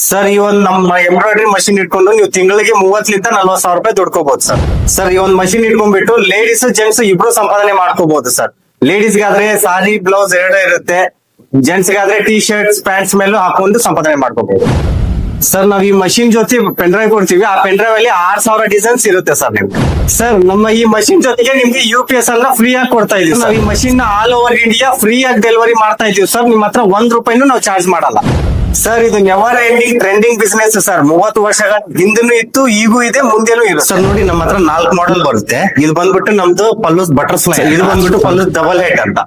Sir ಈ ಒಂದು ನಮ್ಮ ಎಂಬ್ರಾಯ್ಡ್ರಿ ಮಷಿನ್ ಇಟ್ಕೊಂಡು ನೀವು ತಿಂಗಳಿಗೆ ಮೂವತ್ತಲಿಂದ ನಲ್ವತ್ ಸಾವಿರ ರೂಪಾಯಿ ದುಡ್ಕೋಬಹುದು ಸರ್ ಸರ್ ಈ ಒಂದ್ ಮಷಿನ್ ಇಟ್ಕೊಂಡ್ಬಿಟ್ಟು ಲೇಡೀಸ್ ಜೆಂಟ್ಸ್ ಇಬ್ರು ಸಂಪಾದನೆ ಮಾಡ್ಕೋಬಹುದು ಸರ್ ಲೇಡೀಸ್ ಗಾದ್ರೆ ಸಾರಿ ಬ್ಲೌಸ್ ಎರಡೇ ಇರುತ್ತೆ. ಜೆಂಟ್ಸ್ ಗಾದ್ರೆ ಟಿ ಶರ್ಟ್ಸ್ ಪ್ಯಾಂಟ್ಸ್ ಮೇಲೂ ಹಾಕೊಂಡು ಸಂಪಾದನೆ ಮಾಡ್ಕೋಬಹುದು ಸರ್ ನಾವ್ ಈ ಮಷಿನ್ ಜೊತೆ ಪೆನ್ ಡ್ರೈವ್ ಕೊಡ್ತೀವಿ. ಆ ಪೆನ್ ಡ್ರೈವ್ ಅಲ್ಲಿ ಆರ್ ಸಾವಿರ ಡಿಸೈನ್ಸ್ ಇರುತ್ತೆ ಸರ್ ನಿಮ್ಗೆ. ಸರ್ ನಮ್ಮ ಈ ಮಷಿನ್ ಜೊತೆಗೆ ನಿಮ್ಗೆ ಯು ಪಿ ಎಸ್ ಅನ್ನ ಫ್ರೀ ಆಗಿ ಕೊಡ್ತಾ ಇದೀವಿ ನಾವು ಈ machine all over India free ಆಗಿ ಡೆಲಿವರಿ ಮಾಡ್ತಾ ಇದೀವಿ ಸರ್ ನಿಮ್ ಹತ್ರ ಒಂದ್ ರೂಪಾಯಿನೂ ನಾವು ಚಾರ್ಜ್ ಮಾಡಲ್ಲ. ಸರ್ ಇದು never ending trending business sir ಮೂವತ್ತು ವರ್ಷಗಳ ಹಿಂದೂ ಇತ್ತು ಈಗೂ ಇದೆ ಮುಂದೆನೂ ಇದೆ ಸರ್ ನೋಡಿ ನಮ್ಮ ಹತ್ರ ನಾಲ್ಕು ಮಾಡೆಲ್ ಬರುತ್ತೆ. ಇದು ಬಂದ್ಬಿಟ್ಟು ನಮ್ದು ಪಲ್ಲೂಸ್ ಬಟರ್ಫ್ಲೈ ಇದು ಬಂದ್ಬಿಟ್ಟು ಪಲ್ಲೂಸ್ ಡಬಲ್ ಹೆಡ್ ಅಂತ.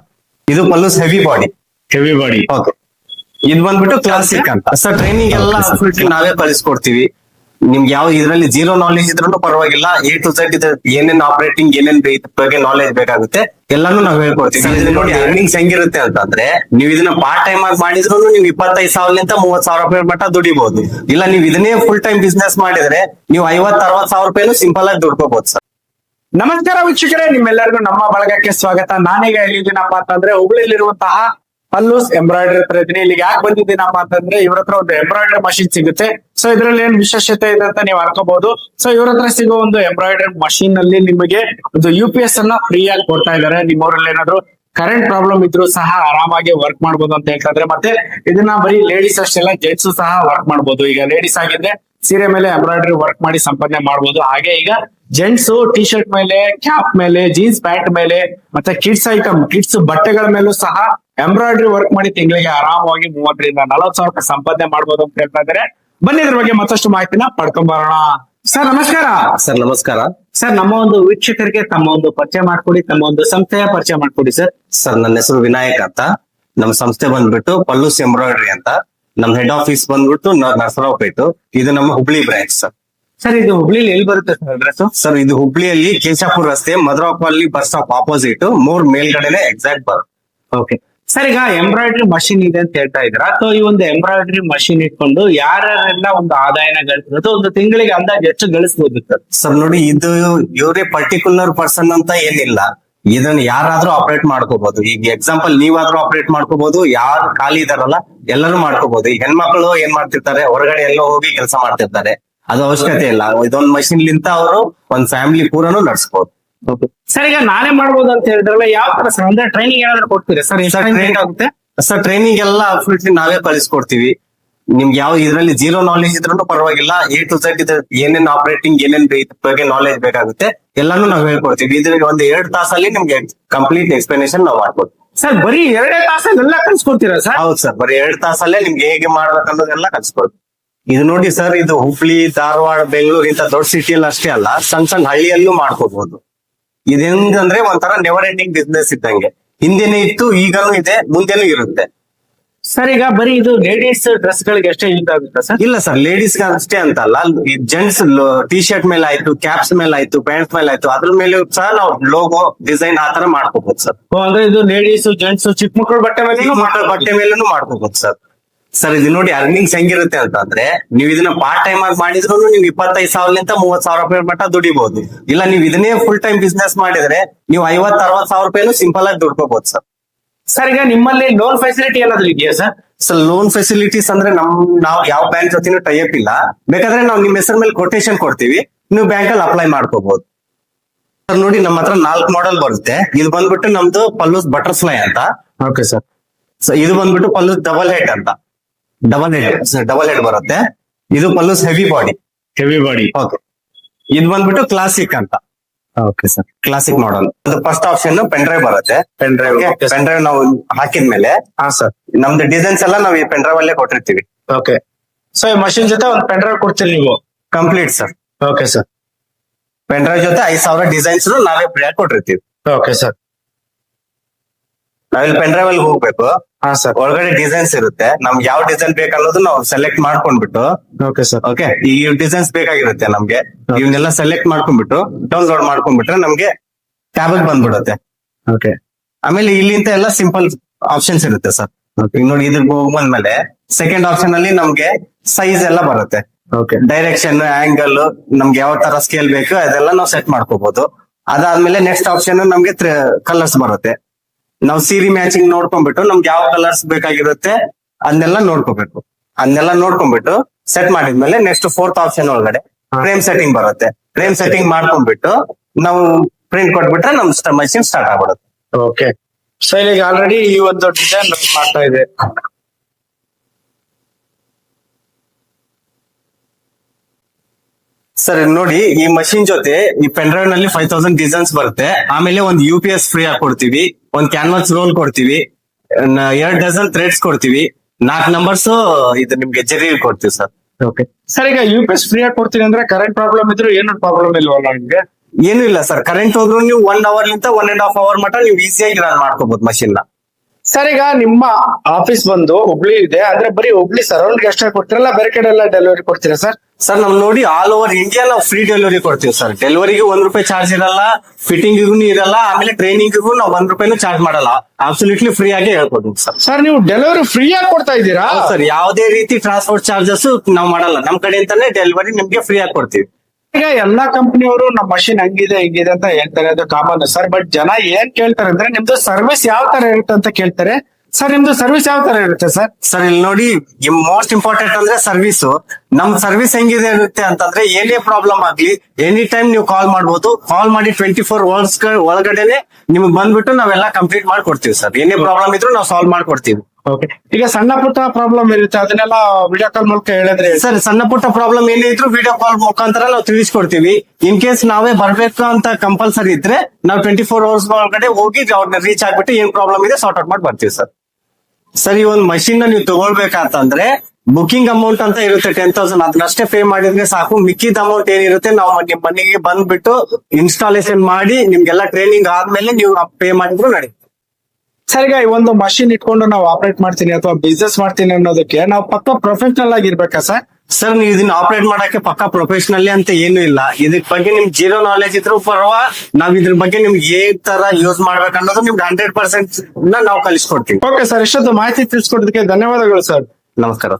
ಇದು ಪಲ್ಲೂಸ್ heavy body heavy body okay ಇದು ಬಂದ್ಬಿಟ್ಟು ಕ್ಲಾಸಿಕ್ ಅಂತ. ಸರ್ ಟ್ರೈನಿಂಗ್ ಎಲ್ಲ ನಾವೇ ಕಲಿಸ್ಕೊಡ್ತೀವಿ ನಿಮ್ಗೆ ಯಾವ ಇದ್ರಲ್ಲಿ ಜೀರೋ ನಾಲೆಜ್ ಇದ್ರೂ ಪರವಾಗಿಲ್ಲ ಎ ಟು ಝೆಡ್ ಇದ್ರೆ ಏನೇನ್ ಆಪರೇಟಿಂಗ್ ಏನೇನ್ ಬಗ್ಗೆ ನಾಲೆಜ್ ಬೇಕಾಗುತ್ತೆ ಎಲ್ಲಾನು ನಾವ್ ಹೇಳ್ಕೊಡ್ತೀವಿ. ನೋಡಿ ಅರ್ನಿಂಗ್ಸ್ ಹೆಂಗಿರುತ್ತೆ ಅಂತಂದ್ರೆ ನೀವು ಇದನ್ನ ಪಾರ್ಟ್ ಟೈಮ್ ಆಗಿ ಮಾಡಿದ್ರು ನೀವು ಇಪ್ಪತ್ತೈದು ಸಾವಿರಲಿಂದ ಮೂವತ್ ಸಾವಿರ ರೂಪಾಯಿ ಮಟ್ಟ ದುಡಿಬಹುದು ಇಲ್ಲ ನೀವು ಇದನ್ನೇ ಫುಲ್ ಟೈಮ್ ಬಿಸ್ನೆಸ್ ಮಾಡಿದ್ರೆ ನೀವು ಐವತ್ ಅರವತ್ ಸಾವಿರ ರೂಪಾಯಿನೂ ಸಿಂಪಲ್ ಆಗಿ ದುಡ್ಕೋಬಹುದು ಸರ್. ನಮಸ್ಕಾರ ವೀಕ್ಷಕರೇ ನಿಮ್ಮೆಲ್ಲರಿಗೂ ನಮ್ಮ ಬಳಗಕ್ಕೆ ಸ್ವಾಗತ. ನಾನೀಗ ಎಲ್ಲಿದ್ದೀನಪ್ಪ ಅಂತಂದ್ರೆ ಹುಬ್ಳಿಲಿರುವಂತಹ ಪಲ್ಲೂಸ್ ಎಂಬ್ರಾಯ್ಡರಿ ಹತ್ರ ಇದ್ದೀನಿ ಇಲ್ಲಿಗೆ ಯಾಕೆ ಬಂದಿದ್ದೀನಪ್ಪ ಅಂತಂದ್ರೆ ಇವ್ರ ಹತ್ರ ಒಂದು ಎಂಬ್ರಾಯ್ಡರಿ ಮಷಿನ್ ಸಿಗುತ್ತೆ. ಸೊ ಇದ್ರಲ್ಲಿ ಏನ್ ವಿಶೇಷತೆ ಇದೆ ಅಂತ ನೀವು ಅನ್ಕೋಬಹುದು. ಸೊ ಇವ್ರ ಹತ್ರ ಸಿಗೋ ಒಂದು ಎಂಬ್ರಾಯ್ಡರಿ ಮಷಿನ್ ಅಲ್ಲಿ ನಿಮಗೆ ಒಂದು ಯು ಪಿ ಎಸ್ ಅನ್ನ ಫ್ರೀ ಆಗಿ ಕೊಡ್ತಾ ಇದ್ದಾರೆ. ನಿಮ್ಮೂರಲ್ಲಿ ಏನಾದ್ರು ಕರೆಂಟ್ ಪ್ರಾಬ್ಲಮ್ ಇದ್ರು ಸಹ ಆರಾಮಾಗಿ ವರ್ಕ್ ಮಾಡ್ಬೋದು ಅಂತ ಹೇಳ್ತಾರೆ ಮತ್ತೆ ಇದನ್ನ ಬರೀ ಲೇಡೀಸ್ ಅಷ್ಟೆಲ್ಲ ಜೆಂಟ್ಸ್ ಸಹ ವರ್ಕ್ ಮಾಡ್ಬೋದು. ಈಗ ಲೇಡೀಸ್ ಆಗಿದ್ರೆ ಸೀರೆ ಮೇಲೆ ಎಂಬ್ರಾಯ್ಡರಿ ವರ್ಕ್ ಮಾಡಿ ಸಂಪಾದನೆ ಮಾಡ್ಬೋದು. ಹಾಗೆ ಈಗ ಜೆಂಟ್ಸ್ ಟಿ ಶರ್ಟ್ ಮೇಲೆ ಕ್ಯಾಪ್ ಮೇಲೆ ಜೀನ್ಸ್ ಪ್ಯಾಂಟ್ ಮೇಲೆ ಮತ್ತೆ ಕಿಡ್ಸ್ ಐಟಮ್ ಕಿಡ್ಸ್ ಬಟ್ಟೆಗಳ ಮೇಲೂ ಸಹ ಎಂಬ್ರಾಯ್ಡರಿ ವರ್ಕ್ ಮಾಡಿ ತಿಂಗಳಿಗೆ ಆರಾಮವಾಗಿ ಮೂವತ್ತರಿಂದ ನಲವತ್ತು ಸಾವಿರ ರೂಪಾಯಿ ಸಂಪಾದನೆ ಮಾಡಬಹುದು ಅಂತ ಹೇಳ್ತಾ ಇದ್ದಾರೆ. ಬನ್ನಿ ಇದ್ರ ಬಗ್ಗೆ ಮತ್ತಷ್ಟು ಮಾಹಿತಿನ ಪಡ್ಕೊಂಡ್ ಬರೋಣ. ಸರ್ ನಮಸ್ಕಾರ. ಸರ್ ನಮಸ್ಕಾರ. ಸರ್ ನಮ್ಮ ಒಂದು ವೀಕ್ಷಕರಿಗೆ ತಮ್ಮ ಒಂದು ಪರಿಚಯ ಮಾಡ್ಕೊಡಿ ತಮ್ಮ ಒಂದು ಸಂಸ್ಥೆಯ ಪರಿಚಯ ಮಾಡ್ಕೊಡಿ ಸರ್. ಸರ್ ನನ್ನ ಹೆಸರು ವಿನಾಯಕ್ ಅಂತ. ನಮ್ಮ ಸಂಸ್ಥೆ ಬಂದ್ಬಿಟ್ಟು ಪಲ್ಲೂಸ್ ಎಂಬ್ರಾಯ್ಡರಿ ಅಂತ. ನಮ್ಮ ಹೆಡ್ ಆಫೀಸ್ ಬಂದ್ಬಿಟ್ಟು ನರ್ಸರಾವ್ ಪೇಟು. ಇದು ನಮ್ಮ ಹುಬ್ಳಿ ಬ್ರಾಂಚ್ ಸರ್. ಸರ್ ಇದು ಹುಬ್ಳಿಲಿ ಎಲ್ಲಿ ಬರುತ್ತೆ ಸರ್ ಅಡ್ರೆಸ್ ಸರ್ ಇದು ಹುಬ್ಳಿಯಲ್ಲಿ ಕೇಶಾಪುರ ರಸ್ತೆ ಮಧುರಪ್ಪಲ್ಲಿ ಬಸ್ ಸ್ಟಾಪ್ ಆಪೋಸಿಟ್ ಮೂರ್ ಮೇಲ್ಗಡೆನೆ ಎಕ್ಸಾಕ್ಟ್ ಬರ್ ಓಕೆ ಸರ್ ಈಗ ಎಂಬ್ರಾಯ್ಡ್ರಿ ಮಷಿನ್ ಇದೆ ಅಂತ ಹೇಳ್ತಾ ಇದ್ರ ಸೊ ಈ ಒಂದು ಎಂಬ್ರಾಯ್ಡ್ರಿ ಮಷಿನ್ ಇಟ್ಕೊಂಡು ಯಾರ್ಯಾರೆಲ್ಲ ಒಂದು ಆದಾಯನ ಗಳಿಸ್ಬೋದು? ಒಂದು ತಿಂಗಳಿಗೆ ಅಂದಾಜು ಎಷ್ಟು ಗಳಿಸ್ಬೋದು ಸರ್? ಸರ್ ನೋಡಿ ಇದು ಇವರೇ ಪರ್ಟಿಕ್ಯುಲರ್ ಪರ್ಸನ್ ಅಂತ ಏನಿಲ್ಲ. ಇದನ್ನ ಯಾರಾದ್ರೂ ಆಪರೇಟ್ ಮಾಡ್ಕೋಬಹುದು ಈಗ ಎಕ್ಸಾಂಪಲ್ ನೀವಾದ್ರೂ ಆಪರೇಟ್ ಮಾಡ್ಕೋಬಹುದು ಯಾರು ಖಾಲಿ ಇದಾರಲ್ಲ ಎಲ್ಲರೂ ಮಾಡ್ಕೋಬಹುದು ಈ ಹೆಣ್ಮಕ್ಳು ಏನ್ ಮಾಡ್ತಿರ್ತಾರೆ? ಹೊರಗಡೆ ಎಲ್ಲೋ ಹೋಗಿ ಕೆಲಸ ಮಾಡ್ತಿರ್ತಾರೆ. ಅದು ಅವಶ್ಯಕತೆ ಇಲ್ಲ. ಇದೊಂದ್ ಮಷಿನ್ ಲಿಂತ ಅವರು ಒಂದ್ ಫ್ಯಾಮಿಲಿ ಪೂರನು ನಡ್ಸ್ಬೋದು. ಸರ್ ಈಗ ನಾನೇ ಮಾಡ್ಬೋದು ಅಂತ ಹೇಳಿದ್ರಲ್ಲ ಯಾವ ತರ ಸರ್ ಅಂದ್ರೆ ಟ್ರೈನಿಂಗ್ ಏನಾದ್ರು ಕೊಡ್ತೀರಾ ಸರ್ ಎಷ್ಟು ಟ್ರೈನಿಂಗ್ ಆಗುತ್ತೆ? ಸರ್ ಟ್ರೈನಿಂಗ್ ಎಲ್ಲ ಅಬ್ಸಲ್ಯೂಟ್ಲಿ ನಾವೇ ಕಲಿಸ್ಕೊಡ್ತೀವಿ ನಿಮ್ಗೆ ಯಾವ ಇದ್ರಲ್ಲಿ ಜೀರೋ ನಾಲೆಜ್ ಇದ್ರೂ ಪರವಾಗಿಲ್ಲ. ಎ ಟು ಸೆಟ್ ಇದೆ ಏನೇನ್ ಆಪರೇಟಿಂಗ್ ಏನೇನ್ ಬಗ್ಗೆ ನಾಲೆಜ್ ಬೇಕಾಗುತ್ತೆ ಎಲ್ಲಾನು ನಾವ್ ಹೇಳ್ಕೊಡ್ತೀವಿ. ಇದ್ರಲ್ಲಿ ಒಂದ್ ಎರಡ್ ತಾಸಲ್ಲಿ ನಿಮ್ಗೆ ಕಂಪ್ಲೀಟ್ ಎಕ್ಸ್ಪ್ಲನೇಷನ್ ನಾವ್ ಮಾಡ್ಕೊಡ್ತೀವಿ. ಸರ್ ಬರೀ ಎರಡೇ ತಾಸಲ್ಲೆಲ್ಲ ಕಲ್ಸ್ಕೊಡ್ತೀರಾ ಸರ್ ಹೌದು ಸರ್ ಬರೀ ಎರಡ್ ತಾಸಲ್ಲೇ ನಿಮ್ಗೆ ಹೇಗೆ ಮಾಡ್ಬೇಕನ್ನೋದೆಲ್ಲ ಕಲ್ಸ್ಕೊಡ್ತೀವಿ ಇದು ನೋಡಿ ಸರ್ ಇದು ಹುಬ್ಳಿ ಧಾರವಾಡ ಬೆಂಗಳೂರು ಇಂತ ದೊಡ್ಡ ಸಿಟಿಯಲ್ಲಿ ಅಷ್ಟೇ ಅಲ್ಲ ಸಣ್ಣ ಸಣ್ಣ ಹಳ್ಳಿಯಲ್ಲೂ ಮಾಡ್ಕೋಬಹುದು ಇದೇಂದ್ರೆ ಒಂಥರ ನೆವರ್ ಎಂಡಿಂಗ್ ಬಿಸ್ನೆಸ್ ಇದ್ದಂಗೆ. ಹಿಂದೆನೇ ಇತ್ತು ಈಗಲೂ ಇದೆ ಮುಂದೆನೂ ಇರುತ್ತೆ. ಸರ್ ಈಗ ಬರೀ ಇದು ಲೇಡೀಸ್ ಡ್ರೆಸ್ ಗಳಿಗೆ ಅಷ್ಟೇ ಯೂಸ್ ಆಗುತ್ತೆ ಸರ್? ಇಲ್ಲ ಸರ್ ಲೇಡೀಸ್ ಅಷ್ಟೇ ಅಂತಲ್ಲ. ಜೆಂಟ್ಸ್ ಟಿ ಶರ್ಟ್ ಮೇಲೆ ಆಯ್ತು ಕ್ಯಾಪ್ಸ್ ಮೇಲೆ ಆಯ್ತು ಪ್ಯಾಂಟ್ ಮೇಲೆ ಆಯ್ತು ಅದ್ರ ಮೇಲೆ ಸಹ ನಾವು ಲೋಗೋ ಡಿಸೈನ್ ಆ ತರ ಮಾಡ್ಕೋಬಹುದು ಸರ್. ಅಂದ್ರೆ ಇದು ಲೇಡೀಸ್ ಜೆಂಟ್ಸ್ ಚಿಕ್ಕ ಮಕ್ಕಳ ಬಟ್ಟೆ ಮೇಲೆ ಬಟ್ಟೆ ಮೇಲೂ ಮಾಡ್ಕೋಬಹುದು ಸರ್. ಸರ್ ಇದು ನೋಡಿ ಅರ್ನಿಂಗ್ಸ್ ಹೆಂಗಿರುತ್ತೆ ಅಂತಂದ್ರೆ ನೀವು ಇದನ್ನ ಪಾರ್ಟ್ ಟೈಮ್ ಆಗಿ ಮಾಡಿದ್ರು ನೀವು ಇಪ್ಪತ್ತೈದು ಸಾವಿರದಿಂದ ಮೂವತ್ ಸಾವಿರ ರೂಪಾಯಿ ಮಟ್ಟ ದುಡಿಬಹುದು ಇಲ್ಲ ನೀವು ಇದನ್ನೇ ಫುಲ್ ಟೈಮ್ ಬಿಸ್ನೆಸ್ ಮಾಡಿದ್ರೆ ನೀವು ಐವತ್ ಅರವತ್ ಸಾವಿರ ರೂಪಾಯಿನೂ ಸಿಂಪಲ್ ಆಗಿ ದುಡ್ಕೋಬಹುದು ಸರ್. ಸರ್ ಈಗ ನಿಮ್ಮಲ್ಲಿ ಲೋನ್ ಫೆಸಿಲಿಟಿ ಏನಾದ್ರು ಇದೆಯಾ ಸರ್? ಸರ್ ಲೋನ್ ಫೆಸಿಲಿಟೀಸ್ ಅಂದ್ರೆ ನಮ್ ನಾವು ಯಾವ ಬ್ಯಾಂಕ್ ಜೊತೆನೂ ಟೈಅಪ್ ಇಲ್ಲ. ಬೇಕಾದ್ರೆ ನಾವು ನಿಮ್ಮ ಹೆಸರ ಮೇಲೆ ಕೊಟೇಶನ್ ಕೊಡ್ತೀವಿ. ನೀವು ಬ್ಯಾಂಕ್ ಅಲ್ಲಿ ಅಪ್ಲೈ ಮಾಡ್ಕೋಬಹುದು ಸರ್ ನೋಡಿ ನಮ್ಮ ಹತ್ರ ನಾಲ್ಕು ಮಾಡೆಲ್ ಬರುತ್ತೆ. ಇದು ಬಂದ್ಬಿಟ್ಟು ನಮ್ದು ಪಲ್ಲೂಸ್ ಬಟರ್ಫ್ಲೈ ಅಂತ. ಓಕೆ ಸರ್ ಸೊ ಇದು ಬಂದ್ಬಿಟ್ಟು ಪಲ್ಲೂಸ್ ಡಬಲ್ ಹೆಡ್ ಅಂತ. ಡಬಲ್ ಹೆಡ್ ಡಬಲ್ ಹೆಡ್ ಬರುತ್ತೆ. ಇದು ಪಲ್ಲೂಸ್ heavy body heavy body okay ಇದು ಬಂದ್ಬಿಟ್ಟು ಕ್ಲಾಸಿಕ್ ಅಂತ. Okay sir classic model first option pen drive ಬರುತ್ತೆ. ಪೆನ್ ಡ್ರೈವ್ ಪೆನ್ ಡ್ರೈವ್ ನಾವು ಹಾಕಿದ್ಮೇಲೆ ಹಾ ಸರ್ ನಮ್ದು ಡಿಸೈನ್ಸ್ ಎಲ್ಲ ನಾವು ಈ ಪೆನ್ ಡ್ರೈವ್ ಅಲ್ಲೇ ಕೊಟ್ಟಿರ್ತೀವಿ. ಓಕೆ ಸೊ ಈ ಮಷಿನ್ ಜೊತೆ ಒಂದು ಪೆನ್ ಡ್ರೈವ್ ಕೊಡ್ತೀರಿ ನೀವು? Complete sir okay sir pen drive ಜೊತೆ ಐದ್ ಸಾವಿರ ಡಿಸೈನ್ಸ್ ನಾವೇ ಫ್ರೀ ಆಗಿ ಕೊಟ್ಟಿರ್ತೀವಿ. ಓಕೆ ಸರ್ ನಾವಿಲ್ಲಿ ಪೆನ್ ಡ್ರೈವ್ ಅಲ್ಲಿ ಹೋಗ್ಬೇಕು. ಹಾ ಸರ್. ಒಳಗಡೆ ಡಿಸೈನ್ಸ್ ಇರುತ್ತೆ. ನಮ್ಗೆ ಯಾವ ಡಿಸೈನ್ ಬೇಕನ್ನೋದು ನಾವು ಸೆಲೆಕ್ಟ್ ಮಾಡ್ಕೊಂಡ್ಬಿಟ್ಟು. ಓಕೆ ಸರ್ ಓಕೆ ಈ ಡಿಸೈನ್ಸ್ ಬೇಕಾಗಿರುತ್ತೆ ನಮ್ಗೆ. ಇವನ್ನೆಲ್ಲ ಸೆಲೆಕ್ಟ್ ಮಾಡ್ಕೊಂಡ್ಬಿಟ್ಟು ಡೌನ್ಲೋಡ್ ಮಾಡ್ಕೊಂಡ್ಬಿಟ್ರೆ ನಮ್ಗೆ ಟ್ಯಾಬ್ ಬಂದ್ಬಿಡುತ್ತೆ. ಓಕೆ ಆಮೇಲೆ ಇಲ್ಲಿಂದ ಎಲ್ಲ ಸಿಂಪಲ್ ಆಪ್ಷನ್ಸ್ ಇರುತ್ತೆ ಸರ್ ಈಗ ನೋಡಿ ಇದ್ರ ಬಂದ್ಮೇಲೆ ಸೆಕೆಂಡ್ ಆಪ್ಷನ್ ಅಲ್ಲಿ ನಮ್ಗೆ ಸೈಜ್ ಎಲ್ಲ ಬರುತ್ತೆ. ಓಕೆ ಡೈರೆಕ್ಷನ್ ಆಂಗಲ್ ನಮ್ಗೆ ಯಾವ ತರ ಸ್ಕೇಲ್ ಬೇಕು ಅದೆಲ್ಲ ನಾವು ಸೆಟ್ ಮಾಡ್ಕೋಬಹುದು ಅದಾದ್ಮೇಲೆ ನೆಕ್ಸ್ಟ್ ಆಪ್ಷನ್ ನಮ್ಗೆ ಕಲರ್ಸ್ ಬರುತ್ತೆ. ನಾವು ಸೀರಿ ಮ್ಯಾಚಿಂಗ್ ನೋಡ್ಕೊಂಡ್ಬಿಟ್ಟು ನಮ್ಗೆ ಯಾವ ಕಲರ್ಸ್ ಬೇಕಾಗಿರುತ್ತೆ ಅದನ್ನೆಲ್ಲ ನೋಡ್ಕೋಬೇಕು. ಅದನ್ನೆಲ್ಲ ನೋಡ್ಕೊಂಡ್ಬಿಟ್ಟು ಸೆಟ್ ಮಾಡಿದ್ಮೇಲೆ ನೆಕ್ಸ್ಟ್ ಫೋರ್ತ್ ಆಪ್ಷನ್ ಒಳಗಡೆ ಫ್ರೇಮ್ ಸೆಟ್ಟಿಂಗ್ ಬರುತ್ತೆ. ಫ್ರೇಮ್ ಸೆಟ್ಟಿಂಗ್ ಮಾಡ್ಕೊಂಡ್ಬಿಟ್ಟು ನಾವು ಪ್ರಿಂಟ್ ಕೊಟ್ಬಿಟ್ರೆ ನಮ್ ಮಷಿನ್ ಸ್ಟಾರ್ಟ್ ಆಗ್ಬಿಡುತ್ತೆ. ಓಕೆ ಸರ್ ಈಗ ಆಲ್ರೆಡಿ ಈ ಒಂದು ಡಿಸೈನ್ ಮಾಡ್ತಾ ಇದೆ. ಸರ್ ನೋಡಿ ಈ ಮಷಿನ್ ಜೊತೆ ಈ ಪೆನ್ಡ್ರೈವ್ನಲ್ಲಿ ಫೈವ್ ತೌಸಂಡ್ ಡಿಸೈನ್ಸ್ ಬರುತ್ತೆ. ಆಮೇಲೆ ಒಂದು ಯು ಪಿ ಎಸ್ ಫ್ರೀ ಆಗಿ ಕೊಡ್ತೀವಿ. ಒಂದ್ ಕ್ಯಾನ್ವಾಸ್ ರೋಲ್ ಕೊಡ್ತೀವಿ. ಎರಡ್ ಡಜನ್ ಥ್ರೆಡ್ಸ್ ಕೊಡ್ತೀವಿ. ನಾಲ್ಕು ನಂಬರ್ಸ್ ಇದು ನಿಮ್ಗೆ ಜರಿ ಕೊಡ್ತೀವಿ ಸರ್ ಓಕೆ ಸರ್ ಈಗ ಯು ಪಿ ಎಸ್ ಫ್ರೀ ಆಗಿ ಕೊಡ್ತೀನಿ ಅಂದ್ರೆ ಕರೆಂಟ್ ಪ್ರಾಬ್ಲಮ್ ಇದ್ರು ಏನು ಪ್ರಾಬ್ಲಮ್ ಇಲ್ವಲ್ಲ ನಿಮ್ಗೆ? ಏನು ಇಲ್ಲ ಸರ್ ಕರೆಂಟ್ ಹೋದ್ರು ನೀವು ಒನ್ ಅವರ್ ಲಿಂತ ಒನ್ ಅಂಡ್ ಹಾಫ್ ಅವರ್ ಮಟ್ಟ ನೀವು ಈಸಿಯಾಗಿ ರನ್ ಮಾಡ್ಕೋಬಹುದು ಮಷಿನ್ನ. ಸರ್ ಈಗ ನಿಮ್ಮ ಆಫೀಸ್ ಬಂದು ಹುಬ್ಳಿ ಇದೆ. ಅಂದ್ರೆ ಬರೀ ಹುಬ್ಳಿ ಸರೌಂಡ್ ಅಷ್ಟೇ ಕೊಡ್ತೀರಲ್ಲ ಬೇರೆ ಕಡೆ ಎಲ್ಲ ಡೆಲಿವರಿ ಕೊಡ್ತೀರಾ ಸರ್ ಸರ್ ನಮ್ ನೋಡಿ ಆಲ್ ಓವರ್ ಇಂಡಿಯಾ ನಾವು ಫ್ರೀ ಡೆಲಿವರಿ ಕೊಡ್ತೀವಿ ಸರ್ ಡೆಲಿವರಿಗೆ ಒಂದ್ ರೂಪಾಯಿ ಚಾರ್ಜ್ ಇರಲ್ಲ ಫಿಟ್ಟಿಂಗಿಗೂ ಇರಲ್ಲ ಆಮೇಲೆ ಟ್ರೈನಿಂಗಿಗೂ ನಾವು ಒಂದ್ ರೂಪಾಯಿನೂ ಚಾರ್ಜ್ ಮಾಡಲ್ಲ. ಅಬ್ಸೊಲ್ಯೂಟ್ಲಿ ಫ್ರೀ ಆಗಿ ಹೇಳ್ಕೊಡ್ತೀವಿ ಸರ್ ಸರ್ ನೀವು ಡೆಲಿವರಿ ಫ್ರೀ ಆಗಿ ಕೊಡ್ತಾ ಇದ್ದೀರಾ? ಸರ್ ಯಾವುದೇ ರೀತಿ ಟ್ರಾನ್ಸ್ಪೋರ್ಟ್ ಚಾರ್ಜಸ್ ನಾವು ಮಾಡಲ್ಲ. ನಮ್ ಕಡೆಯಿಂದಾನೇ ಡೆಲಿವರಿ ನಿಮ್ಗೆ ಫ್ರೀ ಆಗಿ ಕೊಡ್ತೀವಿ. ಈಗ ಎಲ್ಲಾ ಕಂಪನಿಯವರು ನಮ್ಮ ಮಷಿನ್ ಹಂಗಿದೆ, ಹಿಂಗಿದೆ ಅಂತ ಹೇಳ್ತಾರೆ. ಅದು ಕಾಮನ್ ಸರ್ ಬಟ್ ಜನ ಏನ್ ಕೇಳ್ತಾರೆ ಅಂದ್ರೆ ನಿಮ್ದು ಸರ್ವಿಸ್ ಯಾವ ತರ ಇರುತ್ತೆ ಅಂತ ಕೇಳ್ತಾರೆ. ಸರ್ ನಿಮ್ದು ಸರ್ವಿಸ್ ಯಾವ ತರ ಇರುತ್ತೆ ಸರ್ ಸರ್ ಇಲ್ಲಿ ನೋಡಿ ಮೋಸ್ಟ್ ಇಂಪಾರ್ಟೆಂಟ್ ಅಂದ್ರೆ ಸರ್ವಿಸ್ ನಮ್ ಸರ್ವಿಸ್ ಹೆಂಗಿದೆ ಇರುತ್ತೆ ಅಂತಂದ್ರೆ ಏನೇ ಪ್ರಾಬ್ಲಮ್ ಆಗ್ಲಿ ಎನಿ ಟೈಮ್ ನೀವು ಕಾಲ್ ಮಾಡ್ಬೋದು. ಕಾಲ್ ಮಾಡಿ ಟ್ವೆಂಟಿ ಫೋರ್ ಅವರ್ಸ್ ಒಳಗಡೆನೆ ನಿಮ್ಗೆ ಬಂದ್ಬಿಟ್ಟು ನಾವೆಲ್ಲ ಕಂಪ್ಲೀಟ್ ಮಾಡ್ಕೊಡ್ತೀವಿ ಸರ್ ಏನೇ ಪ್ರಾಬ್ಲಮ್ ಇದ್ರು ನಾವು ಸಾಲ್ವ್ ಮಾಡ್ಕೊಡ್ತೀವಿ. ಓಕೆ ಈಗ ಸಣ್ಣ ಪುಟ್ಟ ಪ್ರಾಬ್ಲಮ್ ಇರುತ್ತೆ ಅದನ್ನೆಲ್ಲ ವಿಡಿಯೋ ಕಾಲ್ ಮೂಲಕ ಹೇಳಿದ್ರೆ ಸರ್, ಸಣ್ಣ ಪುಟ್ಟ ಪ್ರಾಬ್ಲಮ್ ಏನೇ ಇದ್ರು ವಿಡಿಯೋ ಕಾಲ್ ಮುಖಾಂತರ ನಾವು ತಿಳಿಸ್ಕೊಡ್ತೀವಿ. ಇನ್ ಕೇಸ್ ನಾವೇ ಬರ್ಬೇಕು ಅಂತ ಕಂಪಲ್ಸರಿ ಇದ್ರೆ ನಾವು ಟ್ವೆಂಟಿ ಫೋರ್ ಅವರ್ಸ್ ಒಳಗಡೆ ಹೋಗಿ ಅವ್ರನ್ನ ರೀಚ್ ಆಗ್ಬಿಟ್ಟು ಏನ್ ಪ್ರಾಬ್ಲಮ್ ಇದೆ ಸಾರ್ಟ್ ಔಟ್ ಮಾಡಿ ಬರ್ತೀವಿ ಸರ್. ಸರ್, ಈ ಒಂದು ಮಷಿನ್ನ ನೀವು ತಗೊಳ್ಬೇಕಂತಂದ್ರೆ ಬುಕಿಂಗ್ ಅಮೌಂಟ್ ಅಂತ ಇರುತ್ತೆ ಟೆನ್ ತೌಸಂಡ್ ಅದನ್ನಷ್ಟೇ ಪೇ ಮಾಡಿದ್ರೆ ಸಾಕು. ಮಿಕ್ಕಿದ ಅಮೌಂಟ್ ಏನಿರುತ್ತೆ, ನಾವು ನಿಮ್ ಮನೆಗೆ ಬಂದ್ಬಿಟ್ಟು ಇನ್ಸ್ಟಾಲೇಷನ್ ಮಾಡಿ, ನಿಮ್ಗೆಲ್ಲ ಟ್ರೈನಿಂಗ್ ಆದ್ಮೇಲೆ ನೀವು ಪೇ ಮಾಡಿದ್ರು ನಡೆಯುತ್ತೆ ಸರ್ ಈಗ ಈ ಒಂದು ಮಷಿನ್ ಇಟ್ಕೊಂಡು ನಾವು ಆಪರೇಟ್ ಮಾಡ್ತೀನಿ ಅಥವಾ ಬಿಸ್ನೆಸ್ ಮಾಡ್ತೀನಿ ಅನ್ನೋದಕ್ಕೆ ನಾವು ಪಕ್ಕ ಪ್ರೊಫೆಷನಲ್ ಆಗಿರ್ಬೇಕಾ ಸರ್? ಸರ್ ನೀವು ಇದನ್ನ ಆಪರೇಟ್ ಮಾಡಕ್ಕೆ ಪಕ್ಕ ಪ್ರೊಫೆಷನಲ್ ಅಂತ ಏನು ಇಲ್ಲ. ಇದ್ರ ಬಗ್ಗೆ ನಿಮ್ ಜೀರೋ ನಾಲೆಜ್ ಇದ್ರೂ ಪರವಾ ನಾವ್ ಇದ್ರ ಬಗ್ಗೆ ನಿಮ್ಗೆ ಏನ್ ತರ ಯೂಸ್ ಮಾಡ್ಬೇಕು ಅನ್ನೋದು ನಿಮ್ಗೆ ಹಂಡ್ರೆಡ್ ಪರ್ಸೆಂಟ್ ನಾವು ಕಲಿಸ್ಕೊಡ್ತೀವಿ. ಓಕೆ ಸರ್ ಇಷ್ಟೊಂದು ಮಾಹಿತಿ ತಿಳಿಸ್ಕೊಡೋದಕ್ಕೆ ಧನ್ಯವಾದಗಳು ಸರ್. ನಮಸ್ಕಾರ.